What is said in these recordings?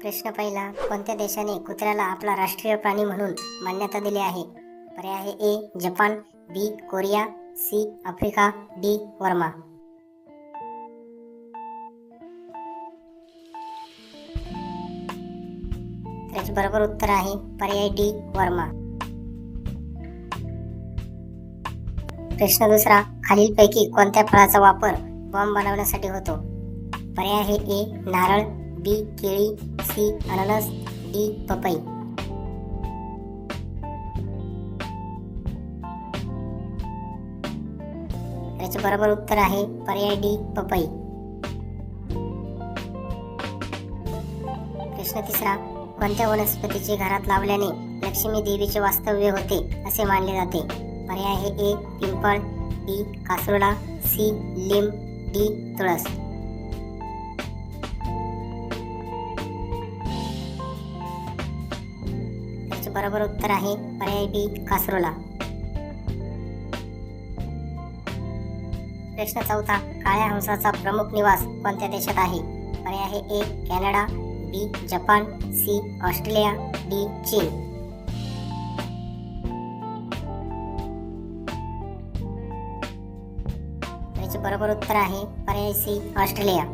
प्रश्न पहिला कोणत्या देशाने कुत्र्याला आपला राष्ट्रीय प्राणी म्हणून मान्यता दिली आहे? पर्याय आहे A Japan B Korea C Africa D Burma. त्याचे बरोबर उत्तर आहे पर्याय डी वर्मा. प्रश्न दुसरा खालीलपैकी कोणत्या फळाचा वापर बॉम्ब बनवण्यासाठी होतो? पर्याय आहे ए नारळ बी केळी सी अननस डी पपई याचे बरोबर उत्तर आहे पर्याय डी पपई प्रश्न तिसरा कोणत्या वनस्पतीचे घरात लावल्याने लक्ष्मी देवीचे वास्तव्य होते असे मानले जाते पर्याय आहे ए पिंपळ बी कासरोला सी लिंब डी तुळस त्याचे बरोबर उत्तर आहे. पर्याय बी कासरोला. प्रश्न चौथा काळ्या हंसाचा प्रमुख निवास कोणत्या देशात आहे? पर्याय आहे A Canada B Japan C Australia D चीन. त्याचे बरोबर उत्तर आहे पर्याय सी ऑस्ट्रेलिया.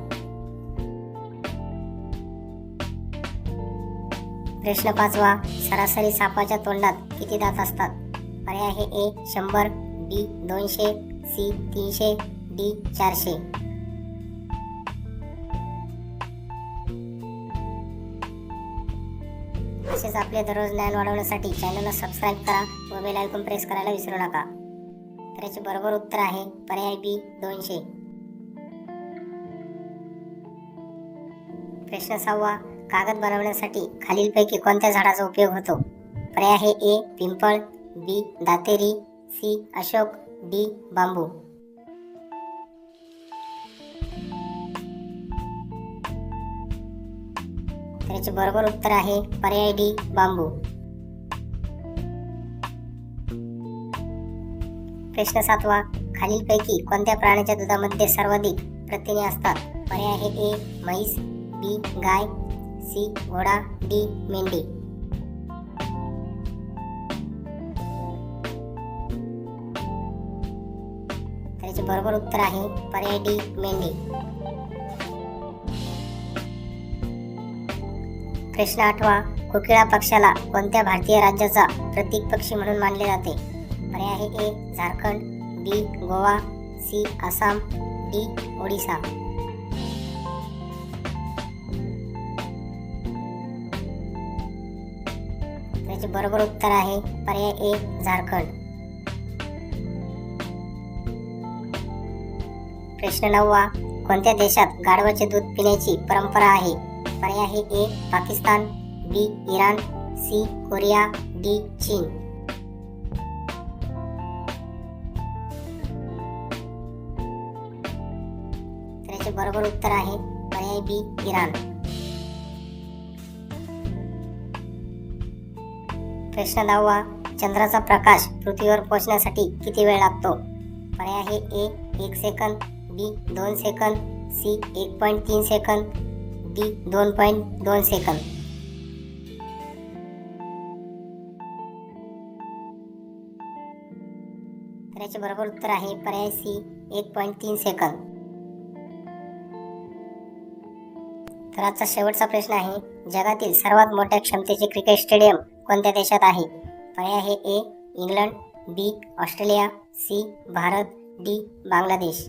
प्रश्न पाचवा सरासरी सापाच्या तोंडात किती दात असतात? पर्याय आहे ए शंभर बी दोनशे सी तीनशे डी चारशे. तसेच आपले दररोज ज्ञान वाढवण्यासाठी चॅनलला सबस्क्राईब करा व बेल आयकॉन प्रेस करायला विसरू नका. तर याचे बरोबर उत्तर आहे पर्याय बी दोनशे. प्रश्न सहावा कागद बनवण्यासाठी खालीलपैकी कोणत्या झाडाचा उपयोग होतो? पर्याय आहे ए पिंपळ बी दातेरी सी अशोक डी बांबू. त्याचे बरोबर उत्तर आहे पर्याय डी बांबू. प्रश्न सातवा खालीलपैकी कोणत्या प्राण्याच्या दुधामध्ये सर्वाधिक प्रथिने असतात? पर्याय आहे ए म्हैस बी गाय सी घोडा डी मेंढी. त्याचे बरोबर उत्तर आहे पर्याय डी मेंढी. कृष्ण आठवा कोकिळा पक्षाला कोणत्या भारतीय राज्याचा प्रतीक पक्षी म्हणून मानले जाते? पर्याय आहे A Jharkhand B Goa C Assam D Odisha. त्याचे बरोबर उत्तर आहे पर्याय ए झारखंड. प्रश्न नववा कोणत्या देशात गाढवाचे दूध पिण्याची परंपरा आहे? पर्याय आहे A Pakistan B Iran C Korea D चीन. त्याचे बरोबर उत्तर आहे पर्याय बी इराण. प्रश्न दहावा चंद्राचा प्रकाश पृथ्वीवर पोहोचण्यासाठी किती वेळ लागतो? पर्याय आहे ए एक सेकंद बी दोन सेकंद सी एक पॉईंट तीन सेकंद डी दोन पॉईंट दोन सेकंद. तर याचे बरोबर उत्तर आहे पर्याय सी एक पॉईंट तीन सेकंद. तर आजचा शेवटचा प्रश्न आहे जगातील सर्वात मोठ्या क्षमतेचे क्रिकेट स्टेडियम कोणत्या देशात आहे? पर्याय आहे A England B Australia C Bharat D Bangladesh.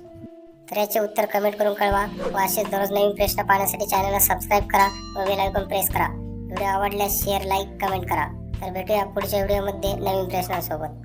तर याचे उत्तर कमेंट करून कळवा व असेच दररोज नवीन प्रश्न पाहण्यासाठी चॅनलला सबस्क्राईब करा व बेल आयकॉन प्रेस करा. व्हिडिओ आवडल्यास शेअर लाईक कमेंट करा. तर भेटूया पुढच्या व्हिडिओमध्ये नवीन प्रश्नांसोबत.